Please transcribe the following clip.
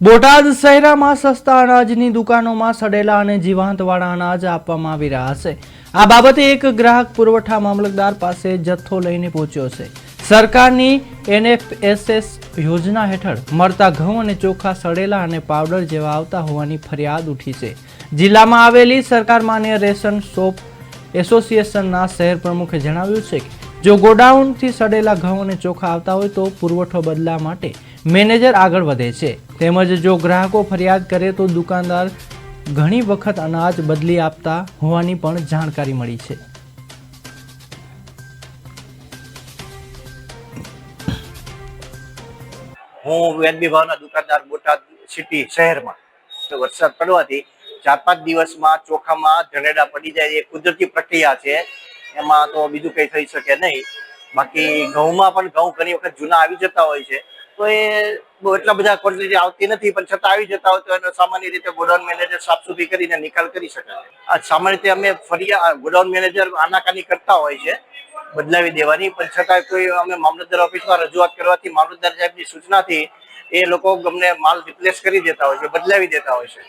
બોટાદ શહેરામાં સસ્તા અનાજની દુકાનોમાં સડેલા અને જીવાંતવાળા અનાજ આપવામાં આવી રહ્યા છે. આ બાબતે એક ગ્રાહક પુરવઠા મામલતદાર પાસે જથ્થો લઈને પહોંચ્યો છે. સરકારની એનએફએસએસ યોજના હેઠળ મળતા ઘઉં અને ચોખા સડેલા અને પાવડર જેવા આવતા હોવાની ફરિયાદ ઉઠી છે. જિલ્લામાં આવેલી સરકાર માન્ય રેશન શોપ એસોસિએશનના શહેર પ્રમુખે જણાવ્યું છે કે, જો ગોડાઉનથી સડેલા ઘઉં અને ચોખા આવતા હોય તો પુરવઠો બદલા માટે મેનેજર આગળ વધે છે. તેમજ જો ગ્રાહકો ફરિયાદ કરે તો દુકાનદાર ઘણી વખત અનાજ બદલી આપતા હોવાની પણ જાણકારી મળી છે. હું વેદબી ભાવના દુકાનદાર બોટાદ સિટી શહેરમાં. વરસાદ પડવાથી ચાર પાંચ દિવસમાં ચોખામાં જનેડા પડી જાય એ કુદરતી પ્રક્રિયા છે. એમાં તો બીજું કંઈ થઈ શકે નહીં. બાકી ઘઉંમાં પણ ઘઉં ઘણી વખત જૂના આવી જતા હોય છે. તો એ એટલા બધા ક્વોન્ટિટી આવતી નથી, પણ છતાં આવી જતા હોય તો એનો સામાન્ય રીતે ગોડાઉન મેનેજર સાફસૂફી કરીને નિકાલ કરી શકાય. આ સામાન્ય રીતે અમે ફરિયા ગોડાઉન મેનેજર આનાકાની કરતા હોય છે, બદલાવી દેવાની, પણ છતાં કોઈ અમે મામલતદાર ઓફિસમાં રજૂઆત કરવાથી મામલતદાર સાહેબની સૂચનાથી એ લોકો ગમને માલ રિપ્લેસ કરી દેતા હોય છે, બદલાવી દેતા હોય છે.